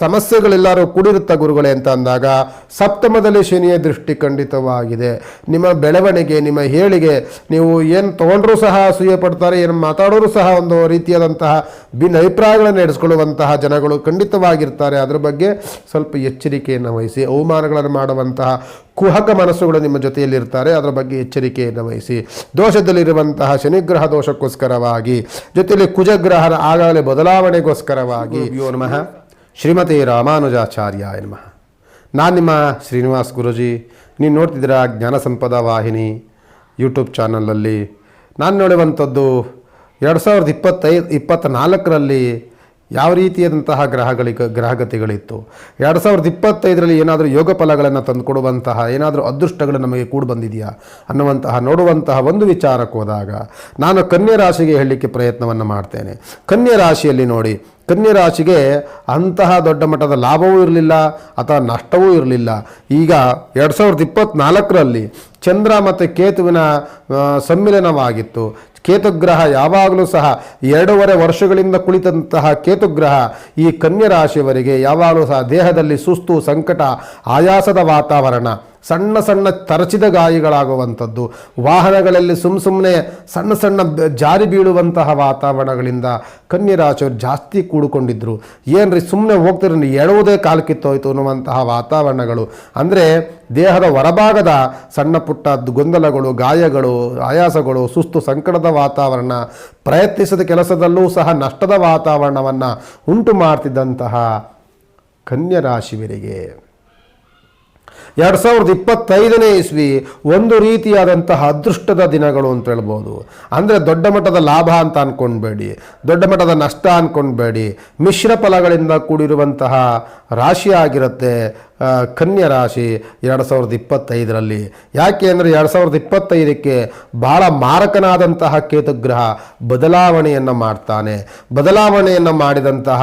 ಸಮಸ್ಯೆಗಳೆಲ್ಲರೂ ಕೂಡಿರುತ್ತ ಗುರುಗಳೇ ಅಂತ ಅಂದಾಗ ಸಪ್ತಮದಲ್ಲಿ ಶನಿಯ ದೃಷ್ಟಿ ಖಂಡಿತವಾಗಿದೆ. ನಿಮ್ಮ ಬೆಳವಣಿಗೆ, ನಿಮ್ಮ ಹೇಳಿಗೆ, ನೀವು ಏನು ತೊಗೊಂಡ್ರೂ ಸಹ ಅಸೂಯೆ ಪಡ್ತಾರೆ ಏನು ಮಾತಾಡೋರು ಸಹ ಒಂದು ರೀತಿಯಾದಂತಹ ಭಿನ್ನ ಅಭಿಪ್ರಾಯಗಳನ್ನು ನಡೆಸ್ಕೊಳ್ಳುವಂತಹ ಜನಗಳು ಖಂಡಿತವಾಗಿರ್ತಾರೆ. ಅದರ ಬಗ್ಗೆ ಸ್ವಲ್ಪ ಎಚ್ಚರಿಕೆಯನ್ನು ವಹಿಸಿ, ಅವಮಾನಗಳನ್ನು ಮಾಡುವಂತಹ ಕುಹಕ ಮನಸ್ಸುಗಳು ನಿಮ್ಮ ಜೊತೆಯಲ್ಲಿರ್ತಾರೆ. ಅದರ ಬಗ್ಗೆ ಎಚ್ಚರಿಕೆಯನ್ನು ವಹಿಸಿ. ದೋಷದಲ್ಲಿರುವಂತಹ ಶನಿಗ್ರಹ ದೋಷಕ್ಕೋಸ್ಕರವಾಗಿ, ಜೊತೆಯಲ್ಲಿ ಕುಜಗ್ರಹನ ಆಗಾಗಲೇ ಬದಲಾವಣೆಗೋಸ್ಕರವಾಗಿ ನಮಃ. ಶ್ರೀಮತಿ ರಾಮಾನುಜಾಚಾರ್ಯ ನಮಃ. ನಾನು ನಿಮ್ಮ ಶ್ರೀನಿವಾಸ್ ಗುರುಜಿ. ನೀವು ನೋಡ್ತಿದ್ದೀರಾ ಜ್ಞಾನ ಸಂಪದ ವಾಹಿನಿ ಯೂಟ್ಯೂಬ್ ಚಾನಲಲ್ಲಿ. ನಾನು ನೋಡುವಂಥದ್ದು ಎರಡು ಸಾವಿರದ ಇಪ್ಪತ್ತೈದು ಇಪ್ಪತ್ತ್ನಾಲ್ಕರಲ್ಲಿ ಯಾವ ರೀತಿಯಾದಂತಹ ಗ್ರಹಗಳಿಗೆ, ಗ್ರಹಗತಿಗಳಿತ್ತು. ಎರಡು ಸಾವಿರದ ಇಪ್ಪತ್ತೈದರಲ್ಲಿ ಏನಾದರೂ ಯೋಗ ಫಲಗಳನ್ನು ತಂದುಕೊಡುವಂತಹ ಏನಾದರೂ ಅದೃಷ್ಟಗಳು ನಮಗೆ ಕೂಡಿ ಬಂದಿದೆಯಾ ಅನ್ನುವಂತಹ, ನೋಡುವಂತಹ ಒಂದು ವಿಚಾರಕ್ಕೆ ನಾನು ಕನ್ಯಾ ರಾಶಿಗೆ ಹೇಳಲಿಕ್ಕೆ ಪ್ರಯತ್ನವನ್ನು ಮಾಡ್ತೇನೆ. ಕನ್ಯಾ ರಾಶಿಯಲ್ಲಿ ನೋಡಿ ಕನ್ಯಾ ರಾಶಿಗೆ ಅಂತಹ ದೊಡ್ಡ ಮಟ್ಟದ ಲಾಭವೂ ಇರಲಿಲ್ಲ, ಅಥವಾ ನಷ್ಟವೂ ಇರಲಿಲ್ಲ. ಈಗ ಎರಡು ಸಾವಿರದ ಇಪ್ಪತ್ತ್ನಾಲ್ಕರಲ್ಲಿ ಚಂದ್ರ ಮತ್ತು ಕೇತುವಿನ ಸಮ್ಮಿಲನವಾಗಿತ್ತು. ಕೇತುಗ್ರಹ ಯಾವಾಗಲೂ ಸಹ ಎರಡೂವರೆ ವರ್ಷಗಳಿಂದ ಕುಳಿತಂತಹ ಕೇತುಗ್ರಹ ಈ ಕನ್ಯರಾಶಿಯವರಿಗೆ ಯಾವಾಗಲೂ ಸಹ ದೇಹದಲ್ಲಿ ಸುಸ್ತು, ಸಂಕಟ, ಆಯಾಸದ ವಾತಾವರಣ ಸಣ್ಣ ಸಣ್ಣ ತರಚಿದ ಗಾಯಿಗಳಾಗುವಂಥದ್ದು. ವಾಹನಗಳಲ್ಲಿ ಸುಮ್ಮ ಸುಮ್ಮನೆ ಸಣ್ಣ ಸಣ್ಣ ಜಾರಿ ಬೀಳುವಂತಹ ವಾತಾವರಣಗಳಿಂದ ಕನ್ಯಾ ರಾಶಿಯವರು ಜಾಸ್ತಿ ಕೂಡಿಕೊಂಡಿದ್ದರು ಏನ್ರಿ ಸುಮ್ಮನೆ ಹೋಗ್ತಿರೋ ಎಳುವುದೇ ಕಾಲು ಕಿತ್ತೋಯ್ತು ಅನ್ನುವಂತಹ ವಾತಾವರಣಗಳು. ಅಂದರೆ ದೇಹದ ಹೊರಭಾಗದ ಸಣ್ಣ ಪುಟ್ಟ ಗೊಂದಲಗಳು, ಗಾಯಗಳು, ಆಯಾಸಗಳು, ಸುಸ್ತು, ಸಂಕಟದ ವಾತಾವರಣ, ಪ್ರಯತ್ನಿಸಿದ ಕೆಲಸದಲ್ಲೂ ಸಹ ನಷ್ಟದ ವಾತಾವರಣವನ್ನು ಉಂಟು ಮಾಡ್ತಿದ್ದಂತಹ ಕನ್ಯಾ ರಾಶಿವರಿಗೆ ಎರಡು ಸಾವಿರದ ಇಪ್ಪತ್ತೈದನೇ ಇಸ್ವಿ ಒಂದು ರೀತಿಯಾದಂತಹ ಅದೃಷ್ಟದ ದಿನಗಳು ಅಂತ ಹೇಳ್ಬೋದು. ಅಂದರೆ ದೊಡ್ಡ ಮಟ್ಟದ ಲಾಭ ಅಂತ ಅಂದ್ಕೊಂಡ್ಬೇಡಿ ದೊಡ್ಡ ಮಟ್ಟದ ನಷ್ಟ ಅಂದ್ಕೊಂಡ್ಬೇಡಿ ಮಿಶ್ರ ಫಲಗಳಿಂದ ಕೂಡಿರುವಂತಹ ರಾಶಿ ಆಗಿರುತ್ತೆ. ಆ, ಕನ್ಯಾ ರಾಶಿ ಎರಡು ಸಾವಿರದ ಇಪ್ಪತ್ತೈದರಲ್ಲಿ. ಯಾಕೆ ಅಂದರೆ ಎರಡು ಸಾವಿರದ ಇಪ್ಪತ್ತೈದಕ್ಕೆ ಭಾಳ ಮಾರಕನಾದಂತಹ ಕೇತುಗ್ರಹ ಬದಲಾವಣೆಯನ್ನು ಮಾಡ್ತಾನೆ. ಬದಲಾವಣೆಯನ್ನು ಮಾಡಿದಂತಹ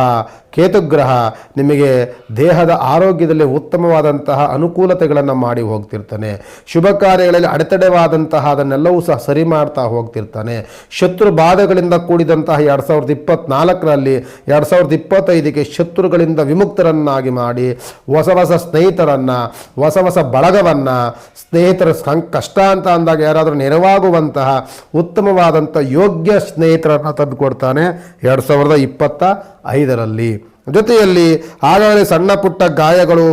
ಕೇತುಗ್ರಹ ನಿಮಗೆ ದೇಹದ ಆರೋಗ್ಯದಲ್ಲಿ ಉತ್ತಮವಾದಂತಹ ಅನುಕೂಲತೆಗಳನ್ನು ಮಾಡಿ ಹೋಗ್ತಿರ್ತಾನೆ. ಶುಭ ಕಾರ್ಯಗಳಲ್ಲಿ ಅಡೆತಡೆವಾದಂತಹ ಅದನ್ನೆಲ್ಲವೂ ಸಹ ಸರಿ ಮಾಡ್ತಾ ಹೋಗ್ತಿರ್ತಾನೆ. ಶತ್ರು ಬಾಧೆಗಳಿಂದ ಕೂಡಿದಂತಹ ಎರಡು ಸಾವಿರದ ಇಪ್ಪತ್ತ್ನಾಲ್ಕರಲ್ಲಿ ಎರಡು ಸಾವಿರದ ಇಪ್ಪತ್ತೈದಕ್ಕೆ ಶತ್ರುಗಳಿಂದ ವಿಮುಕ್ತರನ್ನಾಗಿ ಮಾಡಿ ಹೊಸ ಹೊಸ ಸ್ನೇಹಿತರನ್ನು, ಹೊಸ ಹೊಸ ಬಳಗವನ್ನು, ಸ್ನೇಹಿತರ ಕಷ್ಟ ಅಂತ ಅಂದಾಗ ಯಾರಾದರೂ ನೆರವಾಗುವಂತಹ ಉತ್ತಮವಾದಂಥ ಯೋಗ್ಯ ಸ್ನೇಹಿತರನ್ನು ತಂದುಕೊಡ್ತಾನೆ ಎರಡು ಸಾವಿರದ ಇಪ್ಪತ್ತ ಐದರಲ್ಲಿ. ಜೊತೆಯಲ್ಲಿ ಆಗಾಗಲೇ ಸಣ್ಣ ಪುಟ್ಟ ಗಾಯಗಳು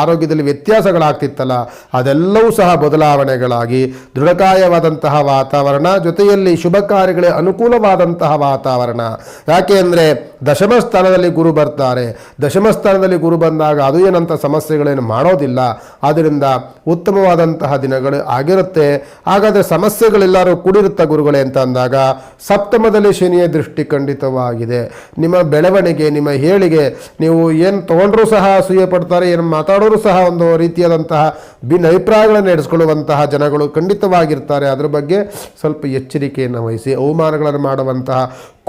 ಆರೋಗ್ಯದಲ್ಲಿ ವ್ಯತ್ಯಾಸಗಳಾಗ್ತಿತ್ತಲ್ಲ, ಅದೆಲ್ಲವೂ ಸಹ ಬದಲಾವಣೆಗಳಾಗಿ ದೃಢಕಾಯವಾದಂತಹ ವಾತಾವರಣ, ಜೊತೆಯಲ್ಲಿ ಶುಭ ಕಾರ್ಯಗಳಿಗೆ ಅನುಕೂಲವಾದಂತಹ ವಾತಾವರಣ. ಯಾಕೆ ಅಂದರೆ ದಶಮ ಸ್ಥಾನದಲ್ಲಿ ಗುರು ಬರ್ತಾರೆ. ದಶಮ ಸ್ಥಾನದಲ್ಲಿ ಗುರು ಬಂದಾಗ ಅದು ಏನಂತ ಸಮಸ್ಯೆಗಳೇನು ಮಾಡೋದಿಲ್ಲ. ಆದ್ದರಿಂದ ಉತ್ತಮವಾದಂತಹ ದಿನಗಳು ಆಗಿರುತ್ತೆ. ಹಾಗಾದರೆ ಸಮಸ್ಯೆಗಳೆಲ್ಲರೂ ಕೂಡಿರುತ್ತ ಗುರುಗಳೇ ಅಂತ ಅಂದಾಗ ಸಪ್ತಮದಲ್ಲಿ ಶನಿಯ ದೃಷ್ಟಿ ಖಂಡಿತವಾಗಿದೆ. ನಿಮ್ಮ ಬೆಳವಣಿಗೆ, ನಿಮ್ಮ ಹೇಳಿಗೆ ನೀವು ಏನು ತೊಗೊಂಡ್ರೂ ಸಹ ಅಸೂಯೆ ಪಡ್ತಾರೆ, ಏನು ಮಾತಾಡೋರು ಸಹ ಒಂದು ರೀತಿಯಾದಂತಹ ಭಿನ್ನ ಅಭಿಪ್ರಾಯಗಳನ್ನು ನಡೆಸ್ಕೊಳ್ಳುವಂತಹ ಜನಗಳು ಖಂಡಿತವಾಗಿರ್ತಾರೆ. ಅದರ ಬಗ್ಗೆ ಸ್ವಲ್ಪ ಎಚ್ಚರಿಕೆಯನ್ನು ವಹಿಸಿ, ಅವಮಾನಗಳನ್ನು ಮಾಡುವಂತಹ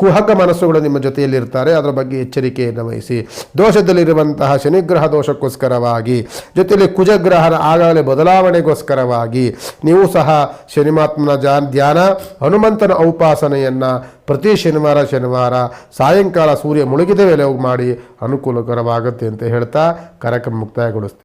ಕುಹಕ ಮನಸ್ಸುಗಳು ನಿಮ್ಮ ಜೊತೆಯಲ್ಲಿರ್ತಾರೆ. ಅದರ ಬಗ್ಗೆ ಎಚ್ಚರಿಕೆಯನ್ನು ವಹಿಸಿ. ದೋಷದಲ್ಲಿರುವಂತಹ ಶನಿಗ್ರಹ ದೋಷಕ್ಕೋಸ್ಕರವಾಗಿ, ಜೊತೆಯಲ್ಲಿ ಕುಜಗ್ರಹನ ಆಗಾಗಲೇ ಬದಲಾವಣೆಗೋಸ್ಕರವಾಗಿ, ನೀವು ಸಹ ಶನಿಮಾತ್ಮನ ಜಾ ಧ್ಯಾನ, ಹನುಮಂತನ ಔಪಾಸನೆಯನ್ನು ಪ್ರತಿ ಶನಿವಾರ ಶನಿವಾರ, ಸಾಯಂಕಾಲ ಸೂರ್ಯ ಮುಳುಗಿದ ವೇಳೆ ಮಾಡಿ ಅನುಕೂಲಕರವಾಗುತ್ತೆ ಅಂತ ಹೇಳ್ತಾ ಕಾರ್ಯಕ್ರಮ ಮುಕ್ತಾಯಗೊಳಿಸ್ತೀನಿ.